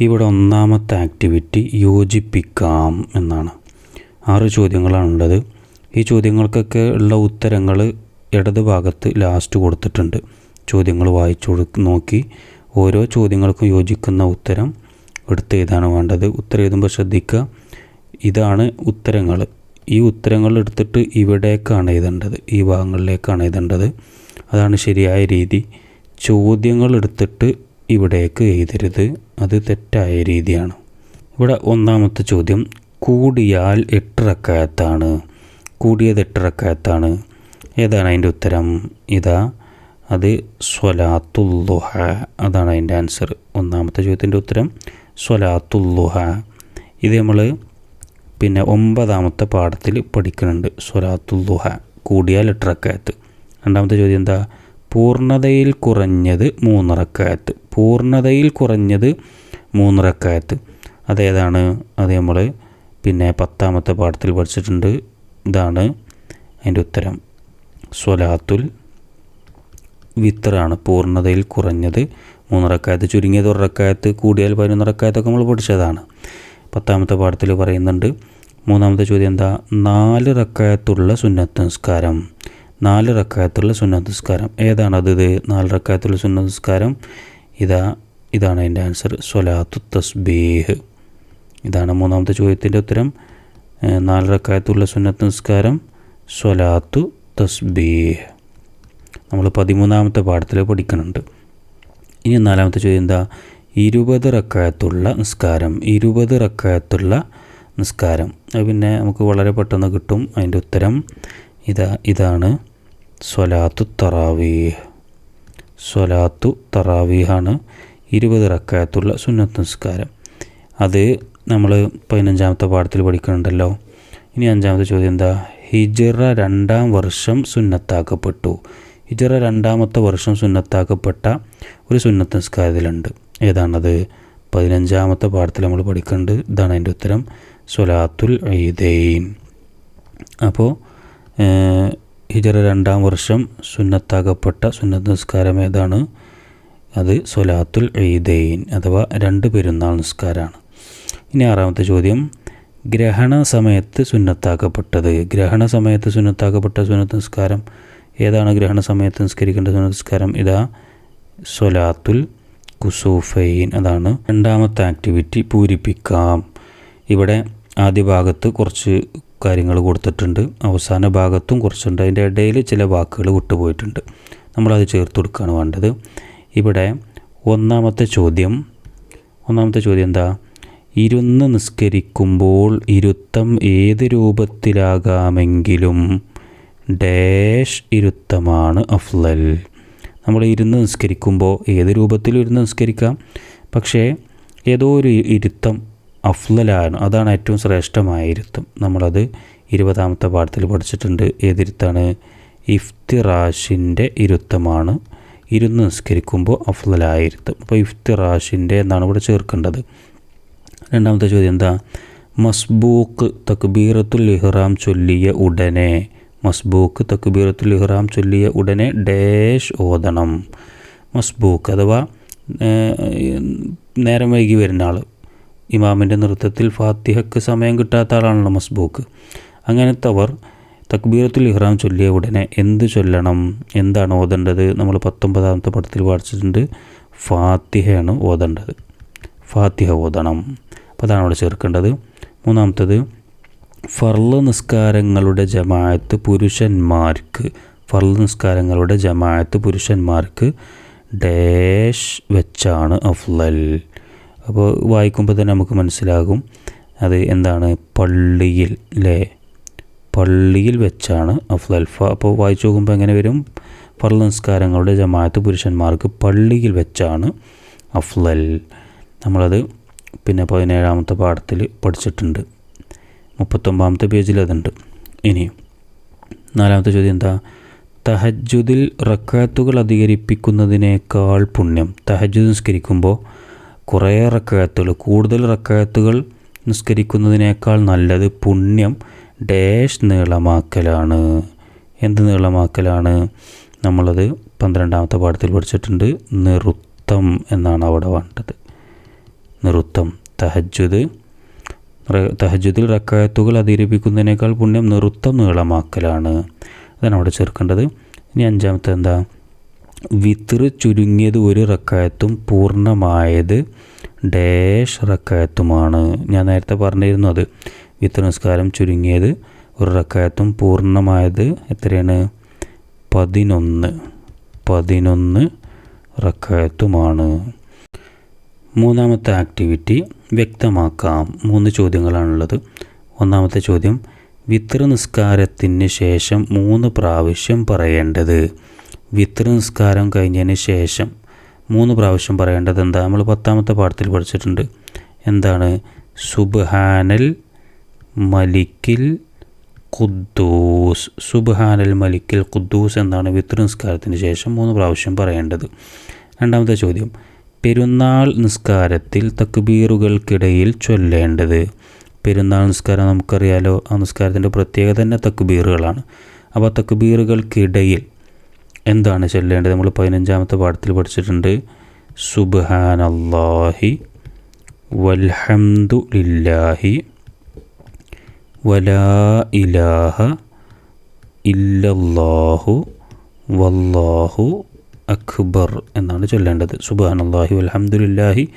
ഇവിടെ ഒന്നാമത്തെ ആക്ടിവിറ്റി യോജിപ്പിക്കാം എന്നാണ്. ആറ് ചോദ്യങ്ങളാണുള്ളത്. ഈ ചോദ്യങ്ങൾക്കൊക്കെ ഉള്ള ഉത്തരങ്ങൾ ഇടത് ഭാഗത്ത് ലാസ്റ്റ് കൊടുത്തിട്ടുണ്ട്. ചോദ്യങ്ങൾ വായിച്ചു നോക്കി. ഓരോ ചോദ്യങ്ങൾക്കും യോജിക്കുന്ന ഉത്തരം എടുത്ത് എഴുതാണ് വേണ്ടത്? ഉത്തരം എഴുതുമ്പോൾ ശ്രദ്ധിക്കുക. ഇതാണ് ഉത്തരങ്ങൾ ഈ ഉത്തരങ്ങൾ എടുത്തിട്ട് ഇവിടേക്കാണ് എഴുതേണ്ടത്. ഈ ഭാഗങ്ങളിലേക്കാണ് എഴുതേണ്ടത്. അതാണ് ശരിയായ രീതി. ചോദ്യങ്ങൾ എടുത്തിട്ട് ഇവിടേക്ക് എഴുതരുത്. അത് തെറ്റായ രീതിയാണ്. ഇവിടെ ഒന്നാമത്തെ ചോദ്യം കൂടിയാൽ എട്ട് റക്കായത്താണ് കൂടിയത് എട്ട് റക്കായത്താണ് ഏതാണ് അതിന്റെ ഉത്തരം? ഇതാ അത് സ്വലാത്തുല്ലുഹ അതാണ് അതിന്റെ ആൻസർ. ഒന്നാമത്തെ ചോദ്യത്തിന്റെ ഉത്തരം സ്വലാത്തുല്ലുഹ ഇത് നമ്മൾ പിന്നെ ഒമ്പതാമത്തെ പാഠത്തിൽ പഠിക്കുന്നുണ്ട് സ്വലാത്തുല്ലുഹ കൂടിയാൽ എട്ടിറക്കായത്ത് രണ്ടാമത്തെ ചോദ്യം എന്താ? പൂർണതയിൽ കുറഞ്ഞത് മൂന്നിറക്കായത്ത്. പൂർണതയിൽ കുറഞ്ഞത് മൂന്നിറക്കായത്ത്. അതേതാണ്? അത് നമ്മൾ പിന്നെ പത്താമത്തെ പാഠത്തിൽ പഠിച്ചിട്ടുണ്ട്. ഇതാണ് അതിന്റെ ഉത്തരം. സ്വലാത്തുൽ വിത്തറാണ് പൂർണതയിൽ കുറഞ്ഞത് മൂന്നിറക്കായത്ത്. ചുരുങ്ങിയത് ഒരക്കായത്ത് കൂടിയാൽ പതിനൊന്നിറക്കായത്തൊക്കെ നമ്മൾ പഠിച്ചതാണ്. പത്താമത്തെ പാഠത്തിൽ പറയുന്നുണ്ട് മൂന്നാമത്തെ ചോദ്യം എന്താ? നാല് റക്കായത്തുള്ള സുന്നത്ത് നിസ്കാരം. നാല് റക്കായത്തുള്ള സുന്നത്ത് നിസ്കാരം ഏതാണത് ഇത്? നാല് റക്കായത്തുള്ള സുന്നത്ത് നിസ്കാരം ഇതാ ഇതാണ് അതിന്റെ ആൻസർ സ്വലാത്തു തസ്ബീഹ്. ഇതാണ് മൂന്നാമത്തെ ചോദ്യത്തിന്റെ ഉത്തരം. നാല് റക്കായത്തുള്ള സുന്നത്ത് നിസ്കാരം സ്വലാത്തു തസ്ബീഹ്. നമ്മൾ പതിമൂന്നാമത്തെ പാഠത്തിൽ പഠിക്കുന്നുണ്ട്. ഇനി നാലാമത്തെ ചോദ്യം എന്താ? ഇരുപത് റക്കായത്തുള്ള നിസ്കാരം. ഇരുപത് റക്കായത്തുള്ള നിസ്കാരം. അത് പിന്നെ നമുക്ക് വളരെ പെട്ടെന്ന് കിട്ടും അതിന്റെ ഉത്തരം. ഇതാ ഇതാണ് സ്വലാത്തു തറാവീഹ്. സ്വലാത്തു തറാവീഹാണ് ഇരുപത് റക്കായത്തുള്ള സുന്നത്ത് നിസ്കാരം. അത് നമ്മൾ പതിനഞ്ചാമത്തെ പാഠത്തിൽ പഠിക്കുന്നുണ്ടല്ലോ ഇനി അഞ്ചാമത്തെ ചോദ്യം എന്താ? ഹിജറ രണ്ടാം വർഷം സുന്നത്താക്കപ്പെട്ടു. ഹിജറ രണ്ടാമത്തെ വർഷം സുന്നത്താക്കപ്പെട്ട ഒരു സുന്നത്ത് നിസ്കാരത്തിലുണ്ട്. ഏതാണത്? പതിനഞ്ചാമത്തെ പാഠത്തിൽ നമ്മൾ പഠിക്കുന്നുണ്ട് ഇതാണ് അതിന്റെ ഉത്തരം. സ്വലാത്തുൽ ഈദൈൻ. അപ്പോൾ ഹിജറ രണ്ടാം വർഷം സുന്നത്താകപ്പെട്ട സുന്നത്ത് നിസ്കാരം ഏതാണ്? അത് സൊലാത്തുൽ ഈദൈൻ അഥവാ രണ്ട് പെരുന്നാൾ നിസ്കാരമാണ്. ഇനി ആറാമത്തെ ചോദ്യം. ഗ്രഹണ സമയത്ത് സുന്നത്താക്കപ്പെട്ടത്. ഗ്രഹണ സമയത്ത് സുന്നത്താക്കപ്പെട്ട സുന്നത്ത് നിസ്കാരം ഏതാണ്? ഗ്രഹണ സമയത്ത് നിസ്കരിക്കേണ്ട സുന്നത്ത് നിസ്കാരം ഇതാ സൊലാത്തുൽ കുസൂഫൈൻ അതാണ്. രണ്ടാമത്തെ ആക്ടിവിറ്റി പൂരിപ്പിക്കാം. ഇവിടെ ആദ്യ ഭാഗത്ത് കുറച്ച് കാര്യങ്ങൾ കൊടുത്തിട്ടുണ്ട്. അവസാന ഭാഗത്തും കുറച്ചുണ്ട്. അതിന്റെ ഇടയിൽ ചില വാക്കുകൾ വിട്ടുപോയിട്ടുണ്ട്. നമ്മളത് ചേർത്ത് കൊടുക്കുകയാണ് വേണ്ടത്. ഇവിടെ ഒന്നാമത്തെ ചോദ്യം. ഒന്നാമത്തെ ചോദ്യം എന്താ? ഇരുന്ന് നിസ്കരിക്കുമ്പോൾ ഇരുത്തം ഏത് രൂപത്തിലാകാമെങ്കിലും ഡാഷ് ഇരുത്തമാണ് അഫ്ലൽ. നമ്മൾ ഇരുന്ന് നിസ്കരിക്കുമ്പോൾ ഏത് രൂപത്തിലും ഇരുന്ന് നിസ്കരിക്കാം. പക്ഷേ ഏതോ ഒരു ഇരുത്തം അഫ്ലലാണ്. അതാണ് ഏറ്റവും ശ്രേഷ്ഠമായ ഇരുത്തം നമ്മളത് ഇരുപതാമത്തെ പാഠത്തിൽ പഠിച്ചിട്ടുണ്ട്. ഏതിരുത്താണ്? ഇഫ്തിറാഷിന്റെ ഇരുത്തമാണ് ഇരുന്ന് നിസ്കരിക്കുമ്പോൾ അഫ്ലലായ ഇരുത്തം അപ്പോൾ ഇഫ്തിറാഷിന്റെ എന്നാണ് ഇവിടെ ചേർക്കേണ്ടത്. രണ്ടാമത്തെ ചോദ്യം എന്താ? മസ്ബൂക്ക് തക്ബീറത്തുൽ ഇഹ്റാം ചൊല്ലിയ ഉടനെ. മസ്ബൂക്ക് തക്ബീറത്തുൽ ഇഹ്റാം ചൊല്ലിയ ഉടനെ ഡേഷ് ഓതണം. മസ്ബൂക്ക് അഥവാ നേരം വൈകി വരുന്ന ആൾ ഇമാമിന്റെ നൃത്തത്തിൽ ഫാത്തിഹക്ക് സമയം കിട്ടാത്ത ആളാണല്ലോ മസ്ബൂക്ക്. അങ്ങനത്തെ അവർ തക്ബീറത്തുൽ ഇഹ്റാം ചൊല്ലിയ ഉടനെ എന്ത് ചൊല്ലണം? എന്താണ് ഓതേണ്ടത്? നമ്മൾ പത്തൊമ്പതാമത്തെ പടത്തിൽ വായിച്ചിട്ടുണ്ട്. ഫാത്തിഹയാണ് ഓതേണ്ടത്. ഫാത്തിഹ ഓതണം. അപ്പോൾ അതാണ് അവിടെ ചേർക്കേണ്ടത്. മൂന്നാമത്തത് ഫർൾ നിസ്കാരങ്ങളുടെ ജമാഅത്ത് പുരുഷന്മാർക്ക് ഫർൾ നിസ്കാരങ്ങളുടെ ജമാഅത്ത് പുരുഷന്മാർക്ക് ഡേഷ് വെച്ചാണ് അഫ്ലൽ. അപ്പോൾ വായിക്കുമ്പോൾ തന്നെ നമുക്ക് മനസ്സിലാകും അത് എന്താണ് പള്ളിയിൽ അല്ലേ പള്ളിയിൽ വെച്ചാണ് അഫ്ലൽഫ. അപ്പോൾ വായിച്ചു നോക്കുമ്പോൾ എങ്ങനെ വരും? ഫർൾ നിസ്കാരങ്ങളുടെ ജമാഅത്ത് പുരുഷന്മാർക്ക് പള്ളിയിൽ വെച്ചാണ് അഫ്ലൽ. നമ്മളത് പിന്നെ പതിനേഴാമത്തെ പാഠത്തിൽ പഠിച്ചിട്ടുണ്ട്. മുപ്പത്തൊമ്പതാമത്തെ പേജിൽ അതുണ്ട്. ഇനി നാലാമത്തെ ചോദ്യം എന്താ? തഹജുദിൽ റക്കാത്തുകൾ അധികരിപ്പിക്കുന്നതിനേക്കാൾ പുണ്യം. തഹജുദ് നിസ്കരിക്കുമ്പോൾ കുറേ റക്കായത്തുകൾ കൂടുതൽ റക്കായത്തുകൾ നിസ്കരിക്കുന്നതിനേക്കാൾ നല്ലത് പുണ്യം ഡാഷ് നീളമാക്കലാണ്. എന്ത് നീളമാക്കലാണ്? നമ്മളത് പന്ത്രണ്ടാമത്തെ പാഠത്തിൽ പഠിച്ചിട്ടുണ്ട്. നിറുത്തം എന്നാണ് അവിടെ വേണ്ടത്. നിറുത്തം തഹജുദ് തഹജുദിൽ റക്കായത്തുകൾ അധികരിപ്പിക്കുന്നതിനേക്കാൾ പുണ്യം നിറുത്തം നീളമാക്കലാണ്. അതാണ് അവിടെ ചേർക്കേണ്ടത്. ഇനി അഞ്ചാമത്തെ എന്താ? വിത്ര ചുരുങ്ങിയത് ഒരു റക്കായത്തും പൂർണമായത് ഡാഷ് റക്കായത്തുമാണ്. ഞാൻ നേരത്തെ പറഞ്ഞിരുന്നു അത്. വിത്ര നിസ്കാരം ചുരുങ്ങിയത് ഒരു റക്കായത്തും പൂർണമായത് എത്രയാണ്? പതിനൊന്ന്. പതിനൊന്ന് റക്കായത്തുമാണ്. മൂന്നാമത്തെ ആക്ടിവിറ്റി വ്യക്തമാക്കാം. മൂന്ന് ചോദ്യങ്ങളാണുള്ളത്. ഒന്നാമത്തെ ചോദ്യം വിത്ര നിസ്കാരത്തിന് ശേഷം മൂന്ന് പ്രാവശ്യം പറയേണ്ടത്. വിത്ര നിസ്കാരം കഴിഞ്ഞതിന് ശേഷം മൂന്ന് പ്രാവശ്യം പറയേണ്ടത് എന്താ? നമ്മൾ പത്താമത്തെ പാഠത്തിൽ പഠിച്ചിട്ടുണ്ട്. എന്താണ്? സുബ്ഹാനൽ മലിക്കിൽ ഖുദ്ദൂസ്. സുബ്ഹാനൽ മലിക്കിൽ ഖുദ്ദൂസ് എന്നാണ് വിത്ര നിസ്കാരത്തിന് ശേഷം മൂന്ന് പ്രാവശ്യം പറയേണ്ടത്. രണ്ടാമത്തെ ചോദ്യം. പെരുന്നാൾ നിസ്കാരത്തിൽ തക്ബീറുകൾക്കിടയിൽ ചൊല്ലേണ്ടത്? പെരുന്നാൾ നിസ്കാരം നമുക്കറിയാലോ ആ നിസ്കാരത്തിന്റെ പ്രത്യേകത തന്നെ തക്ബീറുകളാണ്. അപ്പോൾ തക്ബീറുകൾക്കിടയിൽ എന്താണ് ചൊല്ലേണ്ടത്? നമ്മൾ പതിനഞ്ചാമത്തെ പാഠത്തിൽ പഠിച്ചിട്ടുണ്ട്. സുബ്ഹാനല്ലാഹി വൽഹംദു ലില്ലാഹി വലാ ഇലാഹ ഇല്ലല്ലാഹു വല്ലാഹു അക്ബർ എന്നാണ് ചൊല്ലേണ്ടത്. സുബാനല്ലാഹി അലഹമുല്ലാഹി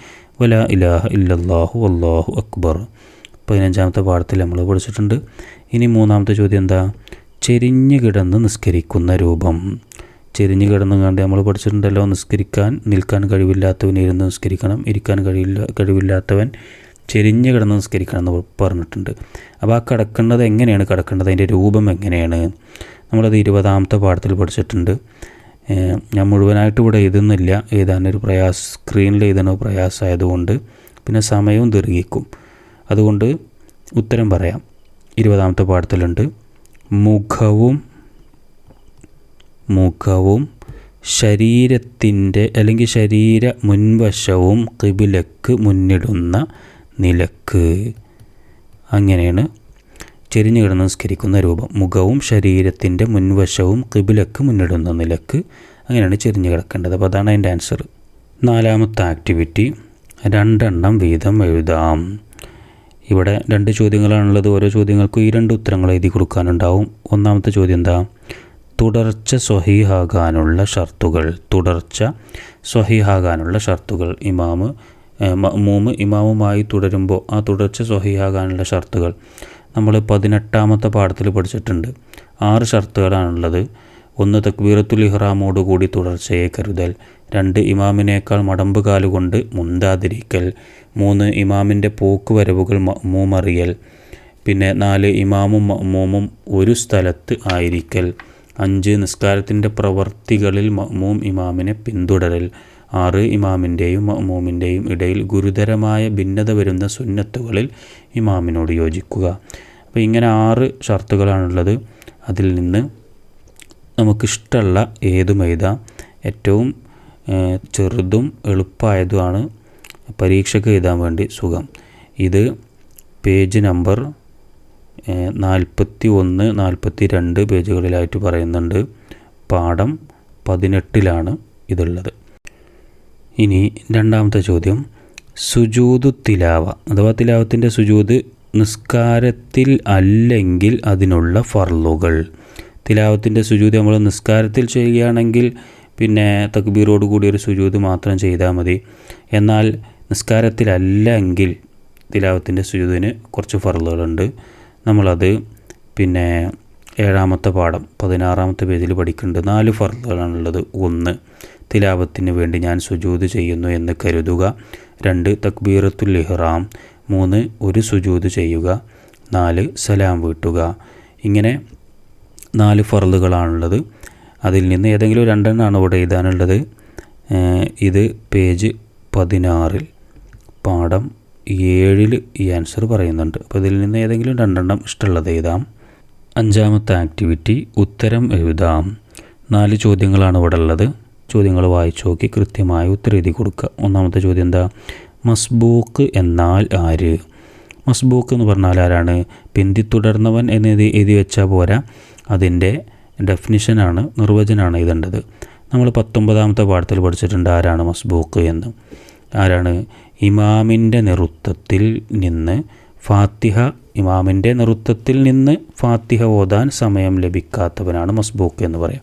വലാ ഇലാഹ ഇല്ലല്ലാഹു വല്ലാഹു അക്ബർ. പതിനഞ്ചാമത്തെ പാഠത്തിൽ നമ്മൾ പഠിച്ചിട്ടുണ്ട്. ഇനി മൂന്നാമത്തെ ചോദ്യം എന്താ? ചെരിഞ്ഞു കിടന്ന് നിസ്കരിക്കുന്ന രൂപം. ചെരിഞ്ഞു കിടന്നുകൊണ്ട് നമ്മൾ പഠിച്ചിട്ടുണ്ടല്ലോ നിസ്കരിക്കാൻ നിൽക്കാൻ കഴിവില്ലാത്തവൻ ഇരുന്ന് നിസ്കരിക്കണം ഇരിക്കാൻ കഴിയില്ല കഴിവില്ലാത്തവൻ ചെരിഞ്ഞ് കിടന്ന് നിസ്കരിക്കണം എന്ന് പറഞ്ഞിട്ടുണ്ട്. അപ്പോൾ ആ കിടക്കേണ്ടത് എങ്ങനെയാണ്? കിടക്കേണ്ടത് അതിന്റെ രൂപം എങ്ങനെയാണ്? നമ്മളത് ഇരുപതാമത്തെ പാഠത്തിൽ പഠിച്ചിട്ടുണ്ട്. ഞാൻ മുഴുവനായിട്ട് ഇവിടെ എഴുതുന്നില്ല. എഴുതാനൊരു പ്രയാസ സ്ക്രീനിൽ എഴുതണ പ്രയാസമായതുകൊണ്ട് പിന്നെ സമയവും ദീർഘിക്കും. അതുകൊണ്ട് ഉത്തരം പറയാം. ഇരുപതാമത്തെ പാഠത്തിലുണ്ട്. മുഖവും മുഖവും ശരീരത്തിന്റെ അല്ലെങ്കിൽ ശരീര മുൻവശവും കിബിലക്ക് മുന്നിടുന്ന നിലയ്ക്ക്. അങ്ങനെയാണ് ചെരിഞ്ഞു കിടന്ന് നിസ്കരിക്കുന്ന രൂപം. മുഖവും ശരീരത്തിന്റെ മുൻവശവും കിബിലക്ക് മുന്നിടുന്ന നിലയ്ക്ക്. അങ്ങനെയാണ് ചെരിഞ്ഞു കിടക്കേണ്ടത്. അപ്പോൾ അതാണ് അതിന്റെ ആൻസർ നാലാമത്തെ ആക്ടിവിറ്റി രണ്ടെണ്ണം വീതം എഴുതാം. ഇവിടെ രണ്ട് ചോദ്യങ്ങളാണുള്ളത്. ഓരോ ചോദ്യങ്ങൾക്കും ഈ രണ്ട് ഉത്തരങ്ങൾ എഴുതി കൊടുക്കാനുണ്ടാവും. ഒന്നാമത്തെ ചോദ്യം എന്താ? തുടർച്ച സ്വഹീഹാകാനുള്ള ഷർത്തുകൾ തുടർച്ച സ്വഹീഹാകാനുള്ള ഷർത്തുകൾ. ഇമാമ് മൂമ് ഇമാമുമായി തുടരുമ്പോൾ ആ തുടർച്ച സ്വഹീഹാകാനുള്ള ഷർത്തുകൾ നമ്മൾ പതിനെട്ടാമത്തെ പാഠത്തിൽ പഠിച്ചിട്ടുണ്ട്. ആറ് ഷർത്തുകളാണുള്ളത്. ഒന്ന് തക്ബീറത്തുൽ ഇഹ്റാമോടുകൂടി തുടർച്ചയെ കരുതൽ രണ്ട് ഇമാമിനേക്കാൾ മടമ്പ് കാലുകൊണ്ട് മുന്താതിരിക്കൽ മൂന്ന് ഇമാമിന്റെ പോക്ക് വരവുകൾ മൂമറിയൽ പിന്നെ നാല് ഇമാമും മമ്മൂമും ഒരു സ്ഥലത്ത് ആയിരിക്കൽ. അഞ്ച് നിസ്കാരത്തിന്റെ പ്രവർത്തികളിൽ മഹ്മൂം ഇമാമിനെ പിന്തുടരൽ. ആറ് ഇമാമിന്റെയും മഹ്മൂമിന്റെയും ഇടയിൽ ഗുരുതരമായ ഭിന്നത വരുന്ന സുന്നത്തുകളിൽ ഇമാമിനോട് യോജിക്കുക. അപ്പോൾ ഇങ്ങനെ ആറ് ഷർത്തുകളാണുള്ളത്. അതിൽ നിന്ന് നമുക്കിഷ്ടമുള്ള ഏതും എഴുതാം. ഏറ്റവും ചെറുതും എളുപ്പമായതുമാണ് പരീക്ഷയ്ക്ക് എഴുതാൻ വേണ്ടി സുഖം. ഇത് പേജ് നമ്പർ നാൽപ്പത്തി ഒന്ന് നാൽപ്പത്തി രണ്ട് പേജുകളിലായിട്ട് പറയുന്നുണ്ട്. പാഠം പതിനെട്ടിലാണ് ഇതുള്ളത്. ഇനി രണ്ടാമത്തെ ചോദ്യം. സുജൂദു തിലാവ അഥവാ തിലാവത്തിന്റെ സുജൂത് നിസ്കാരത്തിൽ അല്ലെങ്കിൽ അതിനുള്ള ഫർലുകൾ തിലാവത്തിന്റെ സുജൂദ് നമ്മൾ നിസ്കാരത്തിൽ ചെയ്യുകയാണെങ്കിൽ പിന്നെ തക്ബീറോട് കൂടി ഒരു സുജൂദ് മാത്രം ചെയ്താൽ മതി. എന്നാൽ നിസ്കാരത്തിലല്ലെങ്കിൽ തിലാവത്തിന്റെ സുജൂതിന് കുറച്ച് ഫർലുകളുണ്ട് നമ്മളത് പിന്നെ ഏഴാമത്തെ പാഠം പതിനാറാമത്തെ പേജിൽ പഠിക്കുന്നുണ്ട് നാല് ഫർദുകളാണുള്ളത്. ഒന്ന് തിലാപത്തിന് വേണ്ടി ഞാൻ സുജൂത് ചെയ്യുന്നു എന്ന് കരുതുക. രണ്ട് തക്ബീറത്തുൽ ഇഹ്റാം. മൂന്ന് ഒരു സുജൂത് ചെയ്യുക. നാല് സലാം വീട്ടുക. ഇങ്ങനെ നാല് ഫർദുകളാണുള്ളത്. അതിൽ നിന്ന് ഏതെങ്കിലും രണ്ടെണ്ണമാണ് ഇവിടെ എഴുതാനുള്ളത്? ഇത് പേജ് പതിനാറിൽ. പാഠം ഏഴിൽ ഈ ആൻസർ പറയുന്നുണ്ട്. അപ്പോൾ ഇതിൽ നിന്ന് ഏതെങ്കിലും രണ്ടെണ്ണം ഇഷ്ടമുള്ളത് എഴുതാം. അഞ്ചാമത്തെ ആക്ടിവിറ്റി ഉത്തരം എഴുതാം. നാല് ചോദ്യങ്ങളാണ് ഇവിടെ ഉള്ളത്. ചോദ്യങ്ങൾ വായിച്ചു നോക്കി കൃത്യമായ ഉത്തരം എഴുതി കൊടുക്കുക. ഒന്നാമത്തെ ചോദ്യം എന്താ? മസ്ബൂക്ക് എന്നാൽ ആര്? മസ്ബൂക്ക് എന്ന് പറഞ്ഞാൽ ആരാണ്? പിന്തിത്തുടർന്നവൻ എന്ന് എഴുതി വെച്ചാൽ പോരാ. അതിന്റെ ഡെഫിനിഷനാണ് നിർവചനമാണ് എഴുതേണ്ടത്. നമ്മൾ പത്തൊമ്പതാമത്തെ പാഠത്തിൽ പഠിച്ചിട്ടുണ്ട് ആരാണ് മസ്ബൂക്ക് എന്ന്. ആരാണ്? ഇമാമിന്റെ നിറുത്തത്തിൽ നിന്ന് ഫാത്തിഹ ഇമാമിന്റെ നൃത്തത്തിൽ നിന്ന് ഫാത്തിഹ ഓതാൻ സമയം ലഭിക്കാത്തവനാണ് മസ്ബൂക്ക് എന്ന് പറയാം.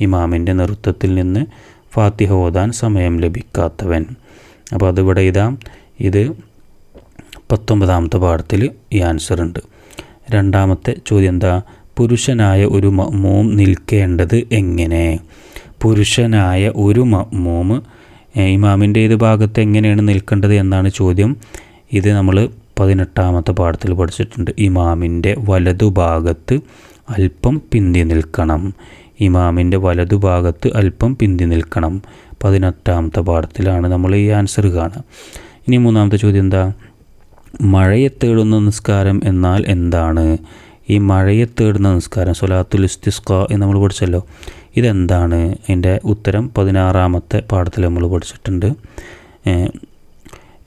ഇമാമിന്റെ നൃത്തത്തിൽ നിന്ന് ഫാത്തിഹ ഓതാൻ സമയം ലഭിക്കാത്തവൻ. അപ്പോൾ അതിവിടെ ഇതാം ഇത് പത്തൊമ്പതാമത്തെ പാഠത്തിൽ ഈ ആൻസർ ഉണ്ട്. രണ്ടാമത്തെ ചോദ്യം എന്താ? പുരുഷനായ ഒരു മമ്മൂം നിൽക്കേണ്ടത് എങ്ങനെ? പുരുഷനായ ഒരു മമ്മൂം ഇമാമിന്റെ ഏത് ഭാഗത്ത് എങ്ങനെയാണ് നിൽക്കേണ്ടത് എന്നാണ് ചോദ്യം. ഇത് നമ്മൾ പതിനെട്ടാമത്തെ പാഠത്തിൽ പഠിച്ചിട്ടുണ്ട്. ഇമാമിന്റെ വലതുഭാഗത്ത് അല്പം പിന്തി നിൽക്കണം. ഇമാമിന്റെ വലതുഭാഗത്ത് അല്പം പിന്തി നിൽക്കണം. പതിനെട്ടാമത്തെ പാഠത്തിലാണ് നമ്മൾ ഈ ആൻസർ കാണുക. ഇനി മൂന്നാമത്തെ ചോദ്യം എന്താ? മഴയെ തേടുന്ന നിസ്കാരം എന്നാൽ എന്താണ്? ഈ മഴയെ തേടുന്ന നിസ്കാരം സൊലാത്തുൽ ഇസ്തിസ്ക എന്ന് നമ്മൾ പഠിച്ചല്ലോ. ഇതെന്താണ്? അതിന്റെ ഉത്തരം പതിനാറാമത്തെ പാഠത്തിൽ നമ്മൾ പഠിച്ചിട്ടുണ്ട്.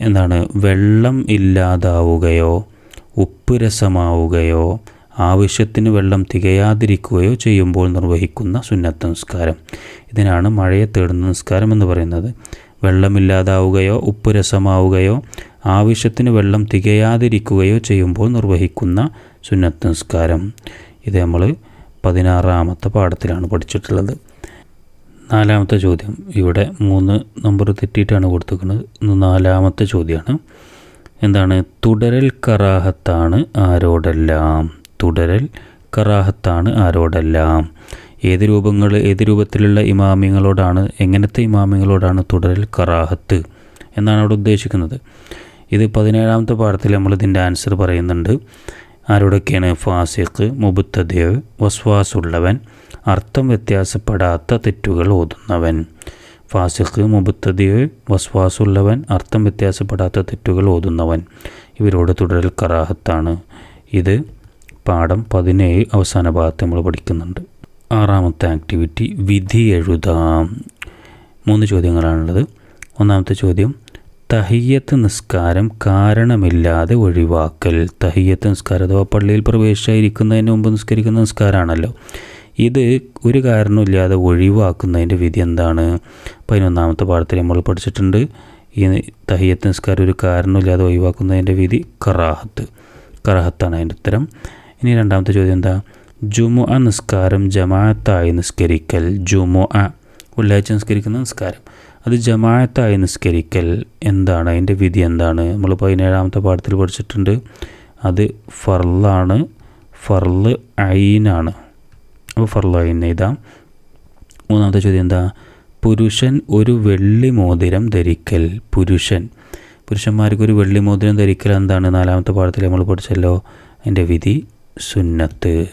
എന്താണ്? വെള്ളം ഇല്ലാതാവുകയോ ഉപ്പ് രസമാവുകയോ ആവശ്യത്തിന് വെള്ളം തികയാതിരിക്കുകയോ ചെയ്യുമ്പോൾ നിർവഹിക്കുന്ന സുന്നത്ത നിസ്കാരം. ഇതിനാണ് മഴയെ തേടുന്ന നിസ്കാരം എന്ന് പറയുന്നത്. വെള്ളമില്ലാതാവുകയോ ഉപ്പ് രസമാവുകയോ ആവശ്യത്തിന് വെള്ളം തികയാതിരിക്കുകയോ ചെയ്യുമ്പോൾ നിർവഹിക്കുന്ന സുന്നത്ത നിസ്കാരം ഇത് നമ്മൾ പതിനാറാമത്തെ പാഠത്തിലാണ് പഠിച്ചിട്ടുള്ളത്. നാലാമത്തെ ചോദ്യം. ഇവിടെ മൂന്ന് നമ്പർ തെറ്റിയിട്ടാണ് കൊടുത്തിരിക്കുന്നത്. നാലാമത്തെ ചോദ്യമാണ്. എന്താണ്? തുടരൽ കറാഹത്താണ് ആരോടെല്ലാം? തുടരൽ കറാഹത്താണ് ആരോടെല്ലാം? ഏത് രൂപങ്ങൾ ഏത് രൂപത്തിലുള്ള ഇമാമിങ്ങളോടാണ് എങ്ങനത്തെ ഇമാമിങ്ങളോടാണ് തുടരൽ കറാഹത്ത് എന്നാണ് അവിടെ ഉദ്ദേശിക്കുന്നത്. ഇത് പതിനേഴാമത്തെ പാഠത്തിൽ നമ്മൾ ഇതിന്റെ ആൻസർ പറയുന്നുണ്ട്. ആരോടൊക്കെയാണ് ഫാസിഖ് മുബുത്തദേവ് വസ്വാസുള്ളവൻ? അർത്ഥം വ്യത്യാസപ്പെടാത്ത തെറ്റുകൾ ഓതുന്നവൻ. ഫാസിഖ് മുബുത്തദീവ് വസ്വാസുള്ളവൻ അർത്ഥം വ്യത്യാസപ്പെടാത്ത തെറ്റുകൾ ഓതുന്നവൻ. ഇവരോട് തുടരൽ കറാഹത്താണ്. ഇത് പാഠം പതിനേഴ് അവസാന ഭാഗത്ത് നമ്മൾ പഠിക്കുന്നുണ്ട്. ആറാമത്തെ ആക്ടിവിറ്റി വിധി എഴുതാം. മൂന്ന് ചോദ്യങ്ങളാണുള്ളത്. ഒന്നാമത്തെ ചോദ്യം തഹിയത്ത് നിസ്കാരം കാരണമില്ലാതെ ഒഴിവാക്കൽ. തഹിയത്ത് നിസ്കാരം അഥവാ പള്ളിയിൽ പ്രവേശിച്ചായിരിക്കുന്നതിന് മുമ്പ് നിസ്കരിക്കുന്ന നിസ്കാരമാണല്ലോ. ഇത് ഒരു കാരണമില്ലാതെ ഒഴിവാക്കുന്നതിന്റെ വിധി എന്താണ്? പതിനൊന്നാമത്തെ പാഠത്തിൽ നമ്മൾ പഠിച്ചിട്ടുണ്ട്. ഈ തഹിയത്ത് നിസ്കാരം ഒരു കാരണമില്ലാതെ ഒഴിവാക്കുന്നതിന്റെ വിധി കറാഹത്ത്. കറാഹത്താണ് അതിന്റെ ഉത്തരം. ഇനി രണ്ടാമത്തെ ചോദ്യം എന്താ? ജുമു നിസ്കാരം ജമാഅത്തായി നിസ്കരിക്കൽ. ജുമു ഉള്ളാഴ്ച നിസ്കരിക്കുന്ന നിസ്കാരം. അത് ജമാഅത്തായി നിസ്കരിക്കൽ എന്താണ്? അതിന്റെ വിധി എന്താണ്? നമ്മൾ പതിനേഴാമത്തെ പാഠത്തിൽ പഠിച്ചിട്ടുണ്ട്. അത് ഫർലാണ് ഫർൾ ഐനാണ്. അപ്പോൾ ഐൻ എഴുതാം. മൂന്നാമത്തെ ചോദ്യം എന്താ? പുരുഷൻ ഒരു വെള്ളി മോതിരം ധരിക്കൽ. പുരുഷൻ. പുരുഷന്മാർക്ക് ഒരു വെള്ളി മോതിരം ധരിക്കൽ എന്താണ്? നാലാമത്തെ പാഠത്തിൽ നമ്മൾ പഠിച്ചല്ലോ. അതിന്റെ വിധി സുന്നത്ത്.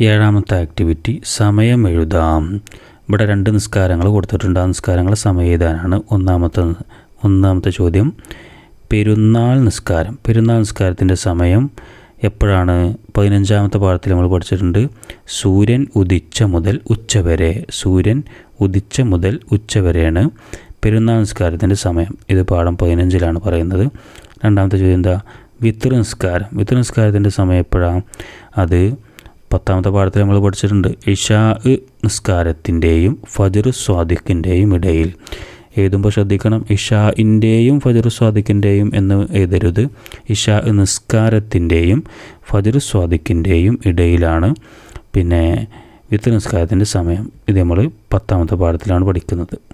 ഏഴാമത്തെ ആക്ടിവിറ്റി സമയം എഴുതാം. ഇവിടെ രണ്ട് നിസ്കാരങ്ങൾ കൊടുത്തിട്ടുണ്ട്. ആ നിസ്കാരങ്ങൾ സമയതാനാണ് ഒന്നാമത്തെ ഒന്നാമത്തെ ചോദ്യം. പെരുന്നാൾ നിസ്കാരം. പെരുന്നാൾ നിസ്കാരത്തിന്റെ സമയം എപ്പോഴാണ്? പതിനഞ്ചാമത്തെ പാഠത്തിൽ നമ്മൾ പഠിച്ചിട്ടുണ്ട്. സൂര്യൻ ഉദിച്ച മുതൽ ഉച്ച വരെ. സൂര്യൻ ഉദിച്ച മുതൽ ഉച്ച വരെയാണ് പെരുന്നാൾ നിസ്കാരത്തിന്റെ സമയം. ഇത് പാഠം പതിനഞ്ചിലാണ് പറയുന്നത്. രണ്ടാമത്തെ ചോദ്യം എന്താ? വിത്ര നിസ്കാരം. വിത്ര നിസ്കാരത്തിന്റെ സമയം എപ്പോഴാണ്? അത് പത്താമത്തെ പാഠത്തിൽ നമ്മൾ പഠിച്ചിട്ടുണ്ട് ഇഷാ നിസ്കാരത്തിന്റെയും ഫജർ സ്വാദിഖിന്റെയും ഇടയിൽ. എഴുതുമ്പോൾ ശ്രദ്ധിക്കണം ഇഷാഇന്റെയും ഫജർ സ്വാദിഖിന്റെയും എന്ന് എഴുതരുത്. ഇഷാ നിസ്കാരത്തിന്റെയും ഫജർ സ്വാദിഖിന്റെയും ഇടയിലാണ്. പിന്നെ വിത്ത് നിസ്കാരത്തിന്റെ സമയം. ഇത് നമ്മൾ പത്താമത്തെ പാഠത്തിലാണ് പഠിക്കുന്നത്.